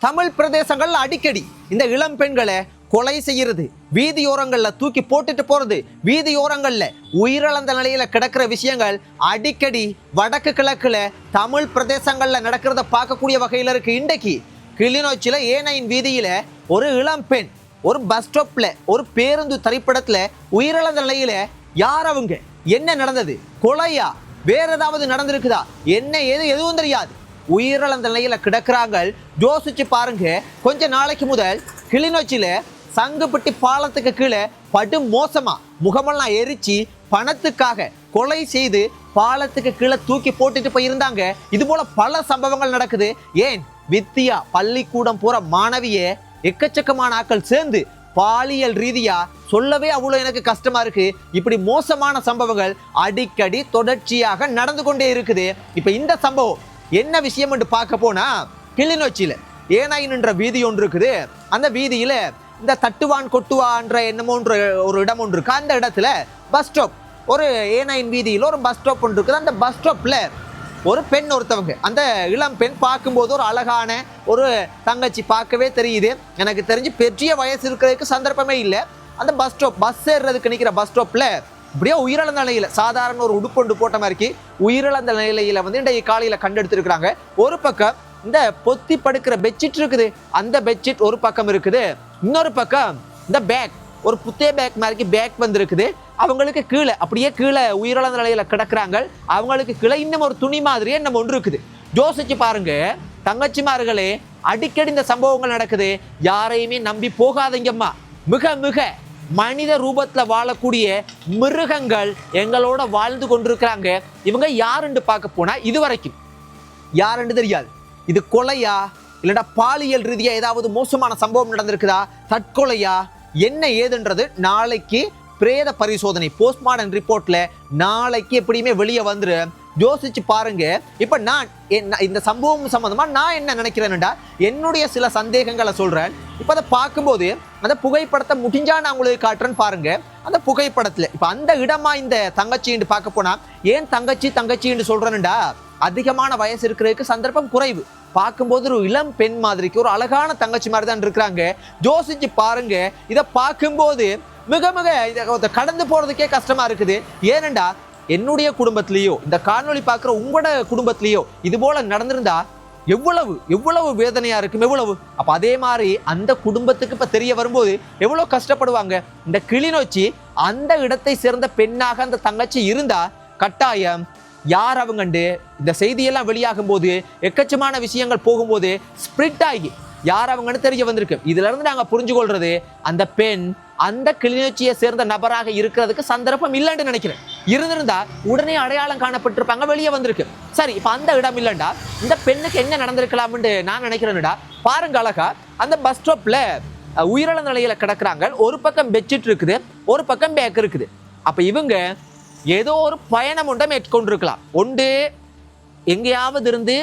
தமிழ் பிரதேசங்கள்ல அடிக்கடி இந்த இளம் பெண்களை கொலை செய்யறது. வீதியோரங்கள்ல தூக்கி போட்டுட்டு போறது. வீதியோரங்கள்ல உயிரிழந்த நிலையில கிடக்கிற விஷயங்கள் அடிக்கடி வடக்கு கிழக்குல தமிழ் பிரதேசங்கள்ல நடக்கிறத பார்க்கக்கூடிய வகையில இருக்கு. இன்றைக்கு கிளிநொச்சியில ஏனையின் வீதியில ஒரு இளம் பெண் ஒரு பஸ் ஸ்டாப்ல ஒரு பேருந்து திரைப்படத்துல உயிரிழந்த நிலையில யார் அவங்க? என்ன நடந்தது? கொலையா? வேற ஏதாவது நடந்திருக்குதா? என்ன ஏது எதுவும் தெரியாது. உயிரிழந்த நிலையில் கிடக்கிறாங்க. யோசிச்சு பாருங்க. கொஞ்ச நாளைக்கு முதல் கிளிநொச்சியில் சங்குப்பட்டி பாலத்துக்கு கீழே படு மோசமா முகமெல்லாம் எரிச்சு பணத்துக்காக கொலை செய்து பாலத்துக்கு கீழே தூக்கி போட்டுட்டு போயிருந்தாங்க. இது போல பல சம்பவங்கள் நடக்குது. ஏன்? வித்தியா பள்ளிக்கூடம் போற மாணவிய எக்கச்சக்கமான ஆட்கள் சேர்ந்து பாலியல் ரீதியா சொல்லவே அவ்வளோ எனக்கு கஷ்டமா இருக்கு. இப்படி மோசமான சம்பவங்கள் அடிக்கடி தொடர்ச்சியாக நடந்து கொண்டே இருக்குது. இப்போ இந்த சம்பவம் என்ன விஷயம் என்று பார்க்க போனா கிளிநொச்சியில் ஏனாயின்ன்ற வீதி ஒன்று இருக்குது. அந்த வீதியில இந்த தட்டுவான் கொட்டுவான்ற என்னமோன்ற ஒரு இடம் ஒன்று இருக்கு. அந்த இடத்துல பஸ் ஸ்டாப். ஒரு ஏனாயின் வீதியில் ஒரு பஸ் ஸ்டாப் ஒன்று இருக்குது. அந்த பஸ் ஸ்டாப்ல ஒரு பெண் ஒருத்தவங்க அந்த இளம் பெண் பார்க்கும்போது ஒரு அழகான ஒரு தங்கச்சி பார்க்கவே தெரியுது. எனக்கு தெரிஞ்சு பெரிய வயசு இருக்கிறதுக்கு சந்தர்ப்பமே இல்லை. அந்த பஸ் ஸ்டாப் பஸ் ஏறுறதுக்கு நிற்கிற பஸ் ஸ்டாப்ல அப்படியே உயிரிழந்த நிலையில் சாதாரண ஒரு உடுப்பொண்டு போட்ட மாதிரிக்கு உயிரிழந்த நிலையில வந்து இன்றைய காலையில் கண்டெடுத்திருக்கிறாங்க. ஒரு பக்கம் இந்த பொத்தி படுக்கிற பெட்ஷீட் இருக்குது. அந்த பெட்ஷீட் ஒரு பக்கம் இருக்குது. இன்னொரு பக்கம் இந்த பேக் ஒரு புத்தே பேக் மாதிரி பேக் வந்திருக்குது. அவங்களுக்கு கீழே அப்படியே கீழே உயிரிழந்த நிலையில கிடக்குறாங்க. அவங்களுக்கு கீழே இன்னும் ஒரு துணி மாதிரியே நம்ம ஒன்று இருக்குது. யோசிச்சு பாருங்க தங்கச்சிமார்களே அடிக்கடி இந்த சம்பவங்கள் நடக்குது. யாரையுமே நம்பி போகாதீங்கம்மா. மிக மிக மனித ரூபத்துல வாழக்கூடிய மிருகங்கள் எங்களோட வாழ்ந்து கொண்டிருக்கிறாங்க. இவங்க யாருன்னு பார்க்க போனா இது வரைக்கும் யாருன்னு தெரியாது. இது கொலையா? இல்லடா பாலியல் ரீதியா ஏதாவது மோசமான சம்பவம் நடந்திருக்குதா? தற்கொலையா? என்ன ஏதுன்றது நாளைக்கு பிரேத பரிசோதனை போஸ்ட்மார்டம் ரிப்போர்ட்ல நாளைக்கு எப்படியுமே வெளியே வந்துரு யோசிச்சு பாருங்க. இப்போ நான் இந்த சம்பவம் சம்பந்தமா நான் என்ன நினைக்கிறேன்டா என்னுடைய சில சந்தேகங்களை சொல்றேன். இப்போ அதை பார்க்கும்போது அந்த புகைப்படத்தை முடிஞ்சா நான் உங்களுக்கு காட்டுறேன்னு பாருங்க. அந்த புகைப்படத்தில் இப்போ அந்த இடமா இந்த தங்கச்சின்னு பார்க்க போனா ஏன் தங்கச்சி தங்கச்சின்னு சொல்றேன்டா அதிகமான வயசு இருக்கிறதுக்கு சந்தர்ப்பம் குறைவு. பார்க்கும்போது ஒரு இளம் பெண் மாதிரிக்கு ஒரு அழகான தங்கச்சி மாதிரி தான் இருக்கிறாங்க. யோசிச்சு பாருங்க. இதை பார்க்கும்போது மிக மிக இதை கடந்து போறதுக்கே கஷ்டமா இருக்குது. ஏனண்டா என்னுடைய குடும்பத்திலேயோ இந்த காணொளி பார்க்குற உங்களோட குடும்பத்திலேயோ இது போல நடந்திருந்தா எவ்வளவு எவ்வளவு வேதனையா இருக்கும் எவ்வளவு? அப்ப அதே மாதிரி அந்த குடும்பத்துக்கு இப்ப தெரிய வரும்போது எவ்வளவு கஷ்டப்படுவாங்க? இந்த கிளிநொச்சி அந்த இடத்தை சேர்ந்த பெண்ணாக அந்த தங்கச்சி இருந்தா கட்டாயம் யார் அவங்கண்டு? இந்த செய்தியெல்லாம் வெளியாகும் போது எக்கச்சமான விஷயங்கள் போகும்போது ஸ்ப்ரிட் ஆகி யார் அவங்கன்னு தெரிய வந்திருக்கு. இதுல இருந்து நாங்க புரிஞ்சு கொள்றது அந்த பெண் அந்த கிளிநொச்சியை சேர்ந்த நபராக இருக்கிறதுக்கு சந்தர்ப்பம் இல்லைன்னு நினைக்கிறேன். இருந்திருந்தா உடனே அடையாளம் காணப்பட்டிருப்பாங்க வெளியே வந்திருக்கு. சரி இப்போ அந்த இடம் இல்லைண்டா. இந்த பெண்ணுக்கு என்ன நடந்திருக்கலாம்னு நான் நினைக்கிறேன்டா. பாருங்க அழகா அந்த பஸ் ஸ்டாப்ல உயிரிழந்த நிலையில கிடக்குறாங்க. ஒரு பக்கம் பெட்ஷீட் இருக்குது ஒரு பக்கம் பேக் இருக்குது. அப்ப இவங்க ஏதோ ஒரு பயணம் ஒன்றை மேற்கொண்டிருக்கலாம். ஒன்று எங்கேயாவது இருந்து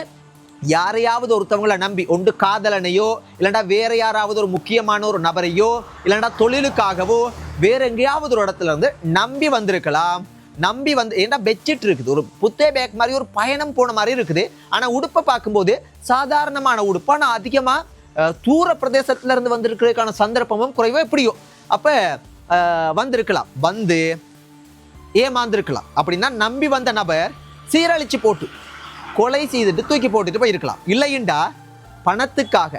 யாரையாவது ஒருத்தவங்களை நம்பி ஒன்று காதலனையோ இல்லைன்னா வேற யாராவது ஒரு முக்கியமான ஒரு நபரையோ இல்லைன்னா தொழிலுக்காகவோ வேற எங்கேயாவது ஒரு இடத்துல இருந்து நம்பி வந்திருக்கலாம். நம்பி வந்து ஏன்னா பெட்ஷீட் இருக்குது ஒரு புத்தே பேக் மாதிரி ஒரு பயணம் போன மாதிரி இருக்குது. ஆனால் உடுப்பை பார்க்கும்போது சாதாரணமான உடுப்பு? ஆனால் அதிகமாக தூர பிரதேசத்துலேருந்து வந்திருக்கிறதுக்கான சந்தர்ப்பமும் குறைவோ? எப்படியோ. அப்போ வந்திருக்கலாம். வந்து ஏமாந்திருக்கலாம். அப்படின்னா நம்பி வந்த நபர் சீரழிச்சு போட்டு கொலை செய்துட்டு தூக்கி போட்டுட்டு போயிருக்கலாம் இல்லைண்டா பணத்துக்காக.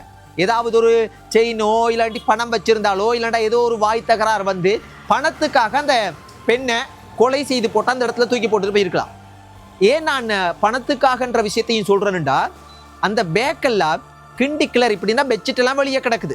ஏதாவது ஒரு செயினோ இல்லாட்டி பணம் வச்சிருந்தாலோ இல்லாண்டா ஏதோ ஒரு வாய் தகராறு வந்து பணத்துக்காக அந்த பெண்ணை கொலை செய்து போட்டால் அந்த இடத்துல தூக்கி போட்டுட்டு போயிருக்கலாம் ஏன் நான் பணத்துக்காகன்ற விஷயத்தையும் சொல்கிறேன்னுடா அந்த பேக்கெல்லாம் கிண்டி கிளர் இப்படின்னா பெட்ஷீட் எல்லாம் வெளியே கிடக்குது.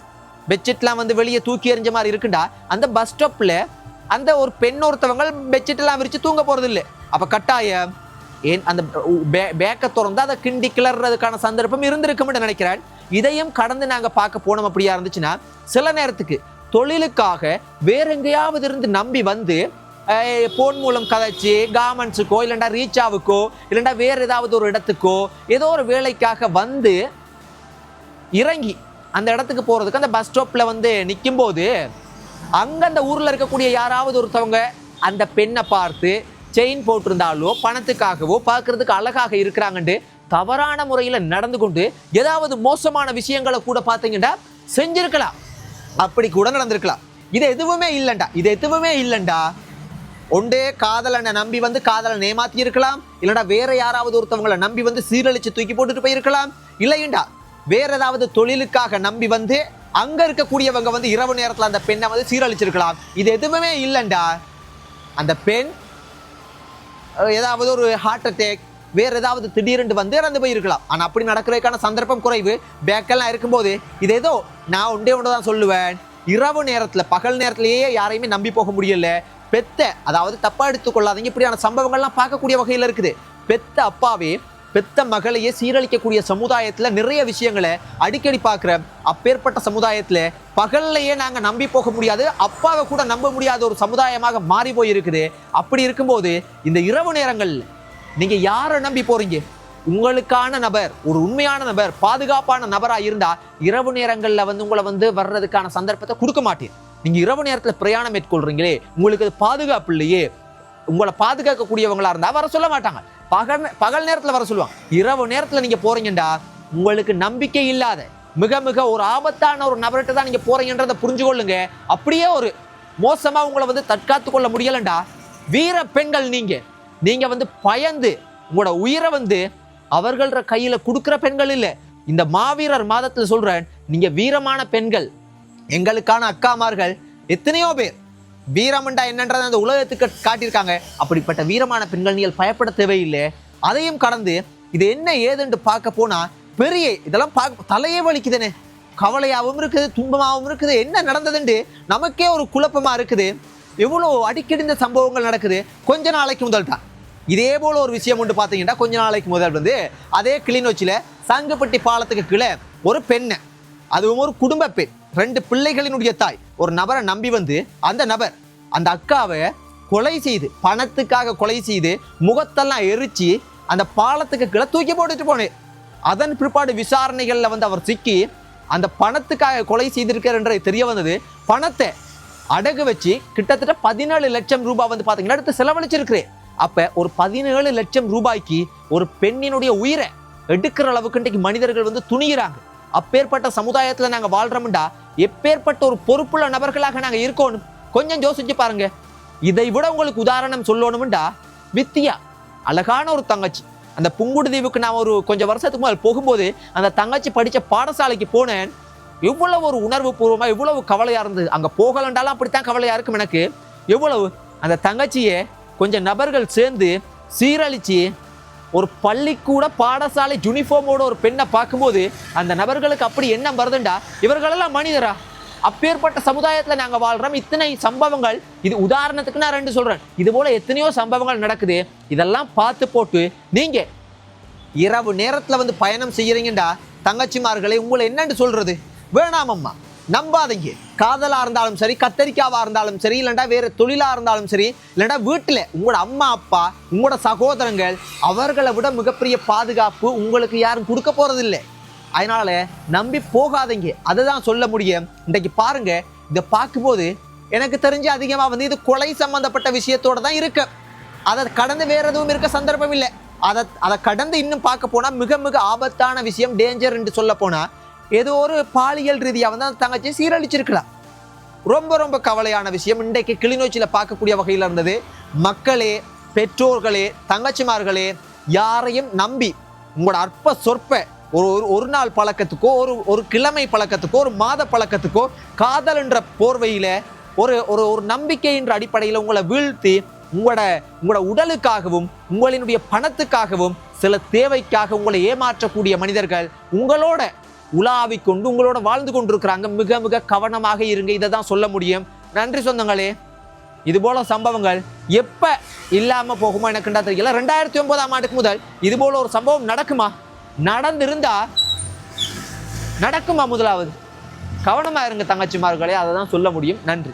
பெட்ஷீட்லாம் வந்து வெளியே தூக்கி எறிஞ்ச மாதிரி இருக்குண்டா. அந்த பஸ் ஸ்டாப்பில் அந்த ஒரு பெண் ஒருத்தவங்க பெட்ஷீட்லாம் விரித்து தூங்க போகிறது இல்லை அப்போ கட்டாயம் ஏன் அந்த பே- பேக்கை திறந்து அதை கிண்டி கிளறதுக்கான சந்தர்ப்பம் இருந்திருக்கும்னு நினைக்கிறேன். இதையும் கடந்து நாங்கள் பார்க்க போனோம் அப்படியா இருந்துச்சுன்னா சில நேரத்துக்கு தொழிலுக்காக வேற எங்கேயாவது இருந்து நம்பி வந்து போன் மூலம் கதைச்சு கார்மெண்ட்ஸுக்கோ இல்லைண்டா ரீச்சாவுக்கோ இல்லைண்டா வேறு ஏதாவது ஒரு இடத்துக்கோ ஏதோ ஒரு வேலைக்காக வந்து இறங்கி அந்த இடத்துக்கு போகிறதுக்கு அந்த பஸ் ஸ்டாப்பில் வந்து நிக்கும்போது அங்கே அந்த ஊரில் இருக்கக்கூடிய யாராவது ஒருத்தவங்க அந்த பெண்ணை பார்த்து செயின் போட்டிருந்தாலோ பணத்துக்காகவோ பார்க்கறதுக்கு அழகாக இருக்கிறாங்கன்ட்டு தவறான முறையில் நடந்து கொண்டு ஏதாவது மோசமான விஷயங்களை கூட பார்த்தீங்கன்னா செஞ்சிருக்கலாம். அப்படி கூட நடந்திருக்கலாம். இது எதுவுமே இல்லைண்டா. இது எதுவுமே இல்லைண்டா. ஒன்றே காதலனை நம்பி வந்து காதலனை ஏமாத்தி இருக்கலாம் இல்லைடா வேற யாராவது ஒருத்தவங்களை நம்பி வந்து சீரழிச்சு தூக்கி போட்டுட்டு போயிருக்கலாம். இல்லையண்டா வேற ஏதாவது தொழிலுக்காக நம்பி வந்து அங்க இருக்கக்கூடியவங்க வந்து இரவு நேரத்தில் அந்த பெண்ணை வந்து சீரழிச்சிருக்கலாம். இது எதுவுமே இல்லைண்டா. அந்த பெண் ஏதாவது ஒரு ஹார்ட் அட்டேக் வேற ஏதாவது திடீரென்று வந்து இறந்து போயிருக்கலாம். ஆனால் அப்படி நடக்கிறதுக்கான சந்தர்ப்பம் குறைவு. பேக்கெல்லாம் இருக்கும்போது இது ஏதோ நான் ஒன்றே ஒன்று தான் சொல்லுவேன். இரவு நேரத்தில் பகல் நேரத்திலேயே யாரையுமே நம்பி போக முடியல. பெத்த அதாவது தப்பா எடுத்துக்கொள்ளாதீங்க. இப்படியான சம்பவங்கள்லாம் பார்க்கக்கூடிய வகையில் இருக்குது. பெத்த அப்பாவே பெத்த மகளையே சீரழிக்கக்கூடிய சமுதாயத்தில் நிறைய விஷயங்களை அடிக்கடி பார்க்குற அப்பேற்பட்ட சமுதாயத்தில் பகல்லையே நாங்கள் நம்பி போக முடியாது அப்பாவை கூட நம்ப முடியாத ஒரு சமுதாயமாக மாறி போயிருக்குது. அப்படி இருக்கும்போது இந்த இரவு நேரங்களில் நீங்கள் யாரை நம்பி போகிறீங்க உங்களுக்கான நபர் ஒரு உண்மையான நபர் பாதுகாப்பான நபராக இருந்தால் இரவு நேரங்களில் வந்து உங்களை வந்து வர்றதுக்கான சந்தர்ப்பத்தை கொடுக்க மாட்டேன் நீங்கள் இரவு நேரத்தில் பிரயாணம் மேற்கொள்கிறீங்களே உங்களுக்கு அது பாதுகாப்பு இல்லையே. உங்களை பாதுகாக்கக்கூடியவங்களாக இருந்தால் வர சொல்ல மாட்டாங்க. பகல் பகல் நேரத்தில் வர சொல்லுவாங்க. இரவு நேரத்தில் நீங்கள் போகிறீங்கண்டா உங்களுக்கு நம்பிக்கை இல்லாத மிக மிக ஒரு ஆபத்தான ஒரு நபர்கிட்ட தான் நீங்கள் போகிறீங்கன்றதை புரிஞ்சு கொள்ளுங்க அப்படியே ஒரு மோசமாக உங்களை வந்து தற்காத்து கொள்ள முடியலண்டா. வீர பெண்கள் நீங்கள் நீங்கள் வந்து பயந்து உங்களோட உயிரை வந்து அவர்கள கையில் கொடுக்குற பெண்கள் இல்லை. இந்த மாவீரர் மாதத்தில் சொல்கிறேன் நீங்கள் வீரமான பெண்கள் எங்களுக்கான அக்காமார்கள் எத்தனையோ பேர். வீரமண்டா என்னன்றதை அந்த உலகத்துக்கு காட்டியிருக்காங்க. அப்படிப்பட்ட வீரமான பெண்கள் நீங்கள் பயப்பட தேவையில்லை. அதையும் கடந்து இது என்ன ஏதுன்னு பார்க்க போனால் பெரிய இதெல்லாம் பார்க்க தலையே வலிக்குதுனே கவலையாகவும் இருக்குது துன்பமாகவும் இருக்குது. என்ன நடந்ததுண்டு? நமக்கே ஒரு குழப்பமாக இருக்குது. எவ்வளோ அடிக்கடி இந்த சம்பவங்கள் நடக்குது. கொஞ்ச நாளைக்கு முதல் தான் இதே போல் ஒரு விஷயம் உண்டு பார்த்தீங்கன்னா கொஞ்ச நாளைக்கு முதல் வந்து அதே கிளிநொச்சியில் சங்குப்பட்டி பாலத்துக்கு கீழே ஒரு பெண்ணை. அதுவும் ஒரு குடும்ப பெண். ரெண்டு பிள்ளைகளினுடைய தாய். ஒரு நபரை நம்பி வந்து அந்த நபர் அந்த அக்காவை கொலை செய்து பணத்துக்காக கொலை செய்து முகத்தெல்லாம் எரிச்சு அந்த பாலத்துக்கு கீழே தூக்கி போட்டுட்டு போனேன் அதன் பிற்பாடு விசாரணைகளில் வந்து அவர் சிக்கி அந்த பணத்துக்காக கொலை செய்திருக்கார் என்று தெரிய வந்தது. பணத்தை அடகு வச்சு கிட்டத்தட்ட பதினேழு லட்சம் ரூபாய் வந்து பார்த்தீங்கன்னா எடுத்து செலவழிச்சிருக்கிறேன். அப்போ ஒரு பதினேழு லட்சம் ரூபாய்க்கு ஒரு பெண்ணினுடைய உயிரை எடுக்கிற அளவுக்கு இன்றைக்கு மனிதர்கள் வந்து துணிகிறாங்க அப்பேற்பட்ட சமுதாயத்தில் நாங்கள் வாழ்கிறோம்டா எப்பேற்பட்ட ஒரு பொறுப்புள்ள நபர்களாக நாங்கள் இருக்கணும் கொஞ்சம் யோசிச்சு பாருங்க. இதை விட உங்களுக்கு உதாரணம் சொல்லணும்டா. வித்தியா அழகான ஒரு தங்கச்சி. அந்த புங்குடுதீவுக்கு நான் ஒரு கொஞ்சம் வருஷத்துக்கு முதல் போகும்போது அந்த தங்கச்சி படித்த பாடசாலைக்கு போனேன். எவ்வளவு ஒரு உணர்வு பூர்வமாக எவ்வளவு கவலையாக இருந்தது. அங்கே போகலண்டாலும் அப்படித்தான் கவலையாக இருக்கும் எனக்கு. எவ்வளவு அந்த தங்கச்சியை கொஞ்சம் நபர்கள் சேர்ந்து சீரழித்து ஒரு பள்ளிக்கூட பாடசாலை யூனிஃபார்மோட ஒரு பெண்ணை பார்க்கும்போது அந்த நபர்களுக்கு அப்படி என்ன வருதுண்டா? இவர்களெல்லாம் மனிதரா? அப்பேற்பட்ட சமுதாயத்தில் நாங்கள் வாழ்கிறோம் இத்தனை சம்பவங்கள் இது உதாரணத்துக்கு நான் ரெண்டு சொல்கிறேன் இது போல் எத்தனையோ சம்பவங்கள் நடக்குது. இதெல்லாம் பார்த்து போட்டு நீங்கள் இரவு நேரத்தில் வந்து பயணம் செய்கிறீங்கடா தங்கச்சிமார்களை உங்களை என்னன்னு சொல்கிறது வேணாமம்மா நம்பாதீங்க. காதலாக இருந்தாலும் சரி கத்தரிக்காவாக இருந்தாலும் சரி இல்லைண்டா வேறு தொழிலாக இருந்தாலும் சரி இல்லைண்டா வீட்டில் உங்களோட அம்மா அப்பா உங்களோட சகோதரங்கள் அவர்களை விட மிகப்பெரிய பாதுகாப்பு உங்களுக்கு யாரும் கொடுக்க போகிறதில்லை அதனால் நம்பி போகாதீங்க. அதை தான் சொல்ல முடியும். இன்றைக்கு பாருங்கள் இதை பார்க்கும்போது எனக்கு தெரிஞ்சு அதிகமாக வந்து இது கொலை சம்மந்தப்பட்ட விஷயத்தோடு தான் இருக்கு. அதை கடந்து வேற எதுவும் இருக்க சந்தர்ப்பம் இல்லை. அதை அதை கடந்து இன்னும் பார்க்க போனால் மிக மிக ஆபத்தான விஷயம் டேஞ்சர் என்று சொல்ல போனால் ஏதோ ஒரு பாலியல் ரீதியாக வந்து அந்த தங்கச்சியை சீரழிச்சிருக்கலாம். ரொம்ப ரொம்ப கவலையான விஷயம். இன்றைக்கு கிளிநொச்சியில் பார்க்கக்கூடிய வகையில் இருந்தது மக்களே பெற்றோர்களே தங்கச்சிமார்களே யாரையும் நம்பி உங்களோட அற்ப சொற்ப ஒரு ஒரு ஒரு நாள் பழக்கத்துக்கோ ஒரு ஒரு கிழமை பழக்கத்துக்கோ ஒரு மாத பழக்கத்துக்கோ காதல் என்ற போர்வையில ஒரு ஒரு ஒரு நம்பிக்கைன்ற அடிப்படையில் உங்களை வீழ்த்தி உங்களோட உங்களோட உடலுக்காகவும் உங்களினுடைய பணத்துக்காகவும் சில தேவைக்காக உங்களை ஏமாற்றக்கூடிய மனிதர்கள் உங்களோட உலாவிக் கொண்டு உங்களோட வாழ்ந்து கொண்டிருக்கிறாங்க. மிக மிக கவனமாக இருங்க. இதை தான் சொல்ல முடியும். நன்றி சொந்தங்களே. இது போல சம்பவங்கள் எப்ப இல்லாம போகுமா எனக்குண்டா தெரியல. ரெண்டாயிரத்தி ஒன்பதாம் ஆண்டுக்கு முதல் இது போல ஒரு சம்பவம் நடக்குமா? நடந்திருந்தா நடக்குமா முதலாவது? கவனமா இருங்க தங்கச்சிமார்களே. அதை தான் சொல்ல முடியும். நன்றி.